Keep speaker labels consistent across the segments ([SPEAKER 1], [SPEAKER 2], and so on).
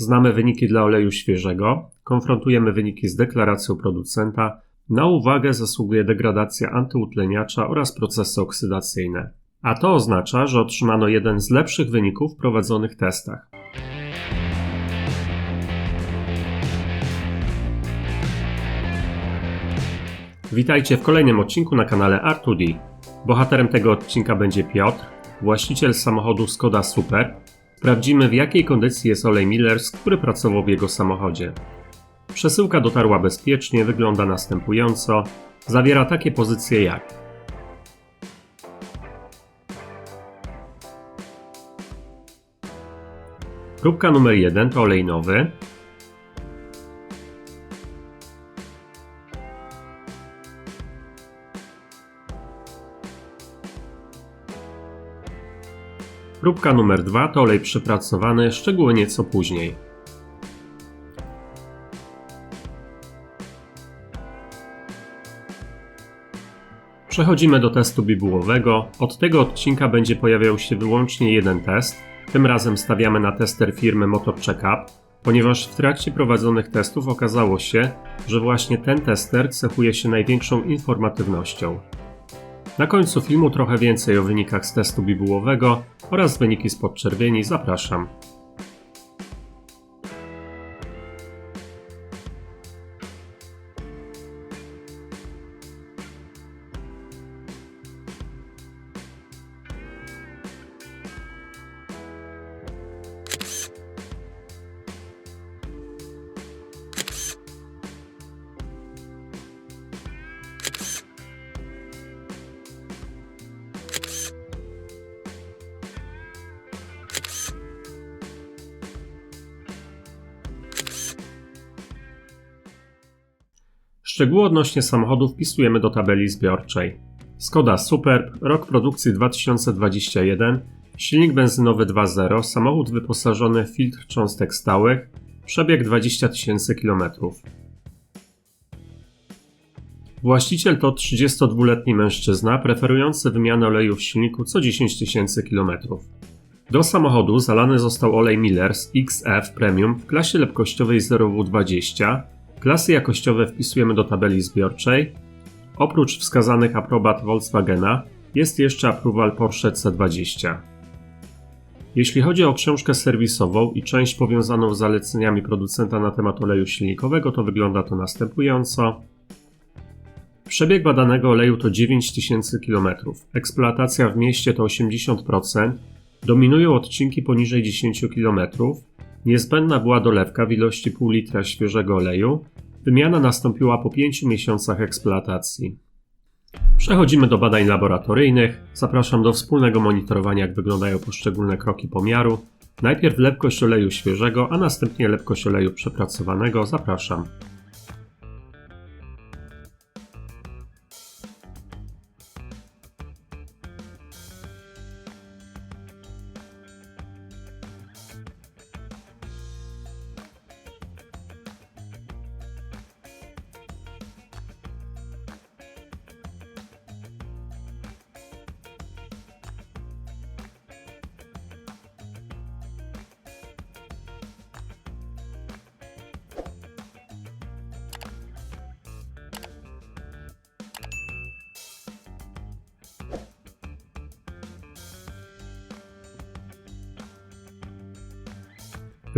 [SPEAKER 1] Znamy wyniki dla oleju świeżego, konfrontujemy wyniki z deklaracją producenta. Na uwagę zasługuje degradacja antyutleniacza oraz procesy oksydacyjne. A to oznacza, że otrzymano jeden z lepszych wyników w prowadzonych testach. Witajcie w kolejnym odcinku na kanale R2D. Bohaterem tego odcinka będzie Piotr, właściciel samochodu Skoda Super. Sprawdzimy w jakiej kondycji jest olej Millers, który pracował w jego samochodzie. Przesyłka dotarła bezpiecznie, wygląda następująco. Zawiera takie pozycje jak Próbka numer 1 to olej nowy, Próbka numer 2 to olej przypracowany, szczegóły nieco później. Przechodzimy do testu bibułowego. Od tego odcinka będzie pojawiał się wyłącznie jeden test. Tym razem stawiamy na tester firmy Motor Checkup, ponieważ w trakcie prowadzonych testów okazało się, że właśnie ten tester cechuje się największą informatywnością. Na końcu filmu trochę więcej o wynikach z testu bibułowego oraz wyniki z podczerwieni zapraszam. Szczegóły odnośnie samochodu wpisujemy do tabeli zbiorczej. Skoda Superb, rok produkcji 2021, silnik benzynowy 2.0, samochód wyposażony w filtr cząstek stałych, przebieg 20 tysięcy km. Właściciel to 32-letni mężczyzna preferujący wymianę oleju w silniku co 10 tysięcy km. Do samochodu zalany został olej Millers XF Premium w klasie lepkościowej 0W20 Klasy jakościowe wpisujemy do tabeli zbiorczej. Oprócz wskazanych aprobat Volkswagena jest jeszcze approval Porsche C20. Jeśli chodzi o książkę serwisową i część powiązaną z zaleceniami producenta na temat oleju silnikowego, to wygląda to następująco. Przebieg badanego oleju to 9000 km. Eksploatacja w mieście to 80%. Dominują odcinki poniżej 10 km. Niezbędna była dolewka w ilości pół litra świeżego oleju. Wymiana nastąpiła po 5 miesiącach eksploatacji. Przechodzimy do badań laboratoryjnych. Zapraszam do wspólnego monitorowania, jak wyglądają poszczególne kroki pomiaru. Najpierw lepkość oleju świeżego, a następnie lepkość oleju przepracowanego. Zapraszam.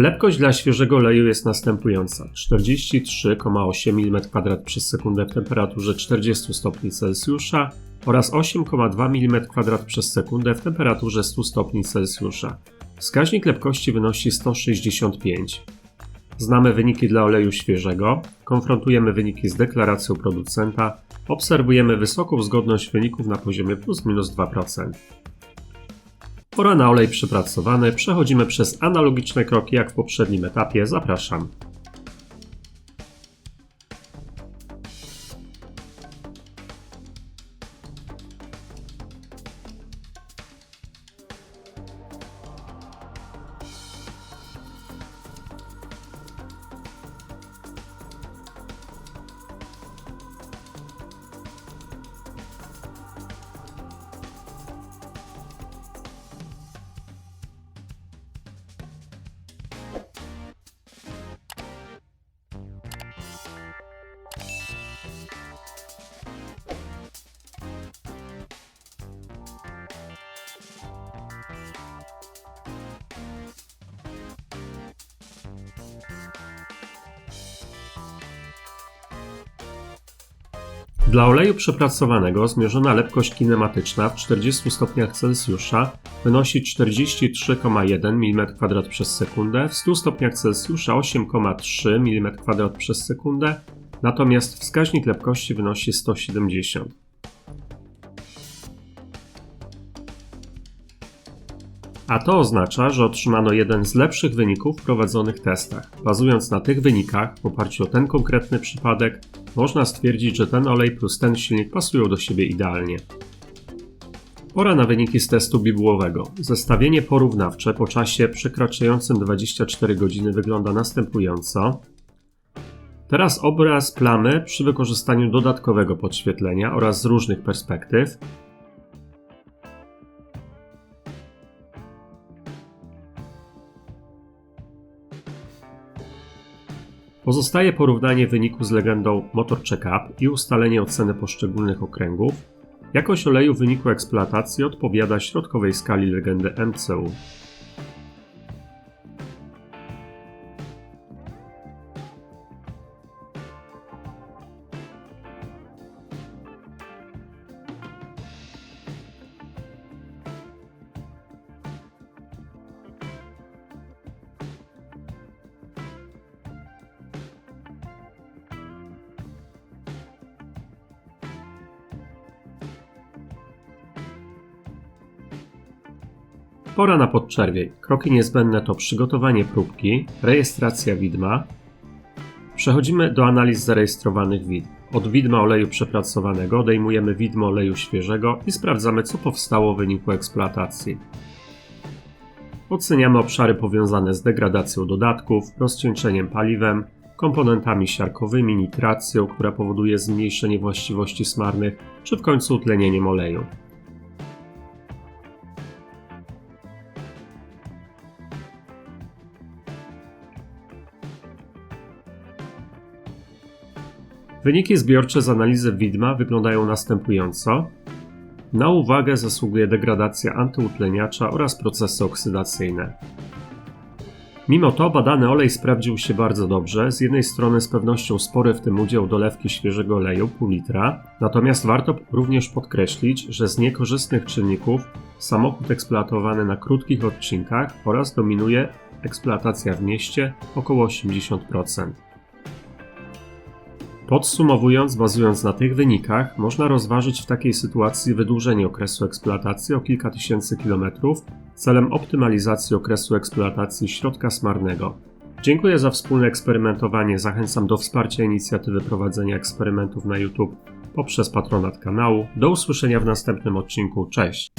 [SPEAKER 1] Lepkość dla świeżego oleju jest następująca: 43,8 mm2 przez sekundę w temperaturze 40 stopni Celsjusza oraz 8,2 mm2 przez sekundę w temperaturze 100 stopni Celsjusza. Wskaźnik lepkości wynosi 165. Znamy wyniki dla oleju świeżego, konfrontujemy wyniki z deklaracją producenta, obserwujemy wysoką zgodność wyników na poziomie plus minus 2%. Pora na olej przypracowany. Przechodzimy przez analogiczne kroki jak w poprzednim etapie. Zapraszam. Dla oleju przepracowanego zmierzona lepkość kinematyczna w 40 stopniach Celsjusza wynosi 43,1 mm2 przez sekundę, w 100 stopniach Celsjusza 8,3 mm2 przez sekundę, natomiast wskaźnik lepkości wynosi 170. A to oznacza, że otrzymano jeden z lepszych wyników w prowadzonych testach. Bazując na tych wynikach, w oparciu o ten konkretny przypadek, można stwierdzić, że ten olej plus ten silnik pasują do siebie idealnie. Pora na wyniki z testu bibułowego. Zestawienie porównawcze po czasie przekraczającym 24 godziny wygląda następująco. Teraz obraz plamy przy wykorzystaniu dodatkowego podświetlenia oraz z różnych perspektyw. Pozostaje porównanie wyniku z legendą Motor Checkup i ustalenie oceny poszczególnych okręgów. Jakość oleju w wyniku eksploatacji odpowiada środkowej skali legendy MCU. Pora na podczerwień. Kroki niezbędne to przygotowanie próbki, rejestracja widma. Przechodzimy do analiz zarejestrowanych widm. Od widma oleju przepracowanego odejmujemy widmo oleju świeżego i sprawdzamy, co powstało w wyniku eksploatacji. Oceniamy obszary powiązane z degradacją dodatków, rozcieńczeniem paliwem, komponentami siarkowymi, nitracją, która powoduje zmniejszenie właściwości smarnych, czy w końcu utlenieniem oleju. Wyniki zbiorcze z analizy widma wyglądają następująco. Na uwagę zasługuje degradacja antyutleniacza oraz procesy oksydacyjne. Mimo to badany olej sprawdził się bardzo dobrze. Z jednej strony z pewnością spory w tym udział dolewki świeżego oleju pół litra, natomiast warto również podkreślić, że z niekorzystnych czynników samochód eksploatowany na krótkich odcinkach oraz dominuje eksploatacja w mieście około 80%. Podsumowując, bazując na tych wynikach, można rozważyć w takiej sytuacji wydłużenie okresu eksploatacji o kilka tysięcy kilometrów celem optymalizacji okresu eksploatacji środka smarnego. Dziękuję za wspólne eksperymentowanie. Zachęcam do wsparcia inicjatywy prowadzenia eksperymentów na YouTube poprzez patronat kanału. Do usłyszenia w następnym odcinku. Cześć!